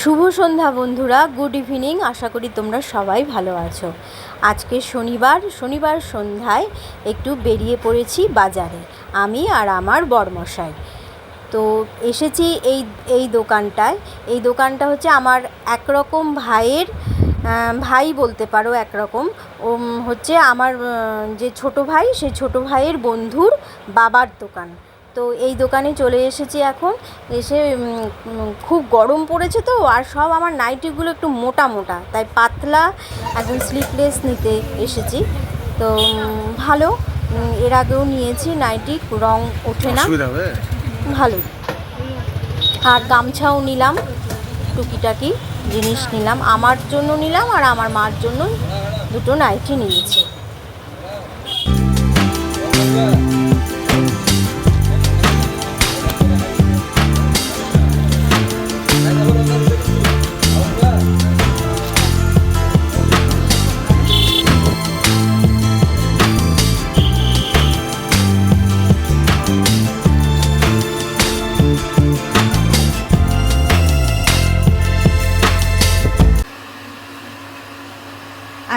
শুভ সন্ধ্যা বন্ধুরা, good evening, আশা করি তোমরা সবাই ভালো আছো। আজকে শনিবার শনিবার সন্ধ্যায় একটু বেরিয়ে পড়েছি বাজারে, আমি আর আমার বরমশাই। তো এসেছি এই এই দোকানটায়, এই দোকানটা হচ্ছে আমার একরকম ভাইয়ের ভাই বলতে পারো একরকম ও হচ্ছে আমার যে ছোট ভাই সেই ছোট ভাইয়ের বন্ধুর বাবার দোকান। তো এই দোকানে চলে এসেছি এখন। এসে খুব গরম পড়েছে তো আর সব আমার নাইটিগুলো একটু মোটা মোটা। তাই পাতলা একদম স্লিপলেস নিতে এসেছি। তো ভালো এর আগেও নিয়েছি নাইটি রং ওঠে না। ভালো। আর গামছাও নিলাম টুকিটাকি জিনিস নিলাম। আমার জন্য নিলাম আর আমার মার জন্য দুটো নাইটি নিয়েছি।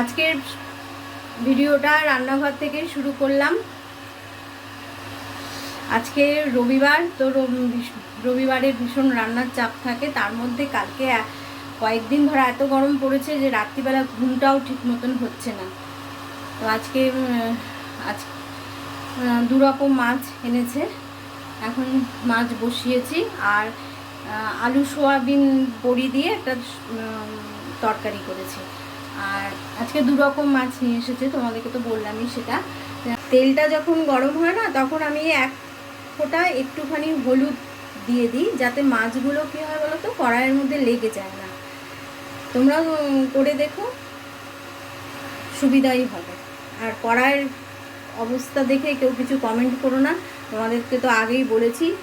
আজকের ভিডিওটা রান্নাঘর থেকে শুরু করলাম। আজকে রবিবার তো রবিবারে ভীষণ রান্নার চাপ থাকে। তার মধ্যে কালকে কয়েকদিন ধরে এত গরম পড়েছে যে রাত্রিবেলা ঘুমটাও ঠিক মতন হচ্ছে না। তো আজকে আজ আহ, দু রকম মাছ এনেছে। এখন মাছ বসিয়েছি আর আলু সোয়াবিন বড়ি দিয়ে একটা তরকারি করেছি। আর আজকে দু রকম মাছ নিয়ে এসেছে, তোমাদেরকে তো বললামই সেটা। তেলটা যখন গরম হয় না, তখন আমি এক ফোঁটা একটুখানি হলুদ দিয়ে দিই, যাতে মাছগুলো কী হয় বলো তো, কড়াইয়ের মধ্যে লেগে যায় না। তোমরা করে দেখো, সুবিধাই হবে। আর কড়াইয়ের অবস্থা দেখে কেউ কিছু কমেন্ট করো না। তোমাদেরকে তো আগেই বলেছি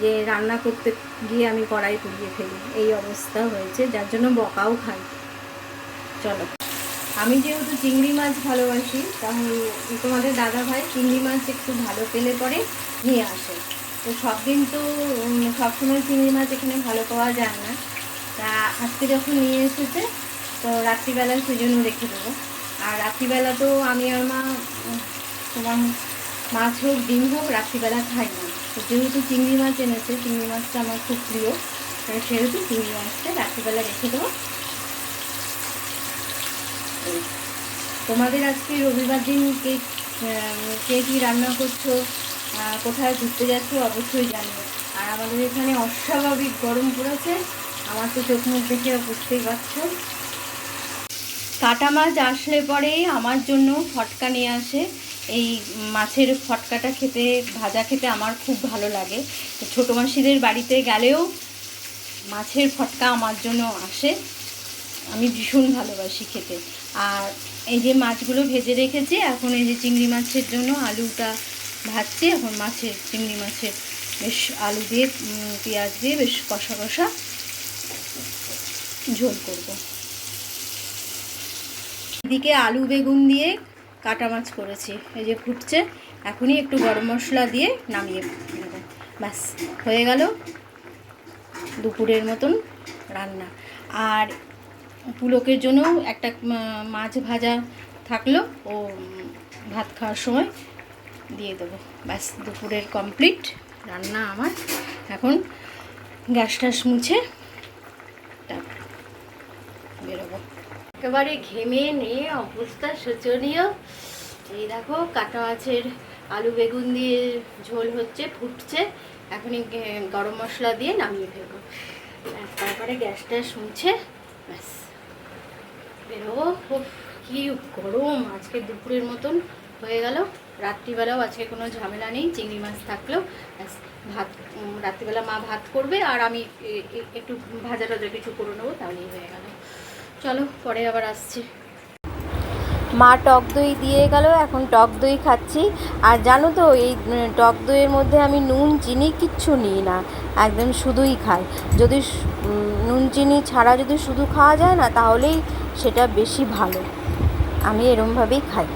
যে রান্না করতে গিয়ে আমি কড়াই পুড়িয়ে ফেলি। এই অবস্থা হয়েছে, যার জন্য বকাও খাই। চলো। আমি যেহেতু চিংড়ি মাছ ভালোবাসি, তাহলে তোমাদের দাদা ভাই চিংড়ি মাছ একটু ভালো পেলে পরে নিয়ে আসে। তো সব দিন তো সবসময় চিংড়ি মাছ এখানে ভালো পাওয়া যায় না। তা আজকে যখন নিয়ে এসেছে, তো রাত্রিবেলা সেজন্য রেখে দেবো। আর রাত্রিবেলা তো আমি আর মা তোমার মাছ হোক, ডিম হোক, রাত্রিবেলা খাই না। তো যেহেতু চিংড়ি মাছ এনেছে, চিংড়ি মাছটা আমার খুব প্রিয় সেহেতু চিংড়ি মাছটা রাত্রিবেলা রেখে দেবো। তোমাদের আজকে রবিবার দিন কে কে কী রান্না করছ কোথায় ঘুরতে যাচ্ছো অবশ্যই জানবে আর আমাদের এখানে অস্বাভাবিক গরম পড়েছে, আমার তো চোখ মুখ দেখে বুঝতেই পারছ। কাটা মাছ আসলে পরেই আমার জন্য ফটকা নিয়ে আসে। এই মাছের ফটকাটা খেতে, ভাজা খেতে আমার খুব ভালো লাগে। ছোটো মাসিদের বাড়িতে গেলেও মাছের ফটকা আমার জন্য আসে। আমি ভীষণ ভালোবাসি খেতে। আর এই যে মাছগুলো ভেজে রেখেছি, এখন এই যে চিংড়ি মাছের জন্য আলুটা ভাজছি, এখন মাছের, চিংড়ি মাছের বেশ আলু দিয়ে পেঁয়াজ দিয়ে বেশ কষা কষা ঝোল করব। এদিকে আলু বেগুন দিয়ে কাটা মাছ করেছি, এই যে ফুটছে, এখনই একটু গরম মশলা দিয়ে নামিয়ে নেব। ব্যাস, হয়ে গেল দুপুরের মতন রান্না। আর পুলকের জন্য একটা মাছ ভাজা থাকল, ও ভাত খাওয়ার সময় দিয়ে দেবো। ব্যাস, দুপুরের কমপ্লিট রান্না আমার। এখন গ্যাস ট্যাস মুছে বেরোবো। একেবারে ঘেমে নিয়ে অবস্থা শোচনীয়। এই দেখো, কাটা মাছের আলু বেগুন দিয়ে ঝোল হচ্ছে, ফুটছে। এখনই গরম মশলা দিয়ে নামিয়ে ফেলব। তারপরে গ্যাস ট্যাস মুছে, ব্যাস। খুব কি গরম আজকে দুপুরের মতন হয়ে গেল। রাত্রিবেলাও আজকে কোনো ঝামেলা নেই, চিংড়ি মাছ থাকলেও। ভাত রাত্রিবেলা মা ভাত করবে আর আমি একটু ভাজা টাজা কিছু করে নেব, তাহলেই হয়ে গেল। চলো, পরে আবার আসছি। মা টক দই দিয়ে গেল, এখন টক দই খাচ্ছি। আর জানো তো, এই টক দইয়ের মধ্যে আমি নুন, চিনি কিচ্ছু নিই না, একদম শুধুই খাই। যদি নুন, চিনি ছাড়া যদি শুধু খাওয়া যায় না, তাহলেই সেটা বেশি ভালো। আমি এরমভাবেই খাই।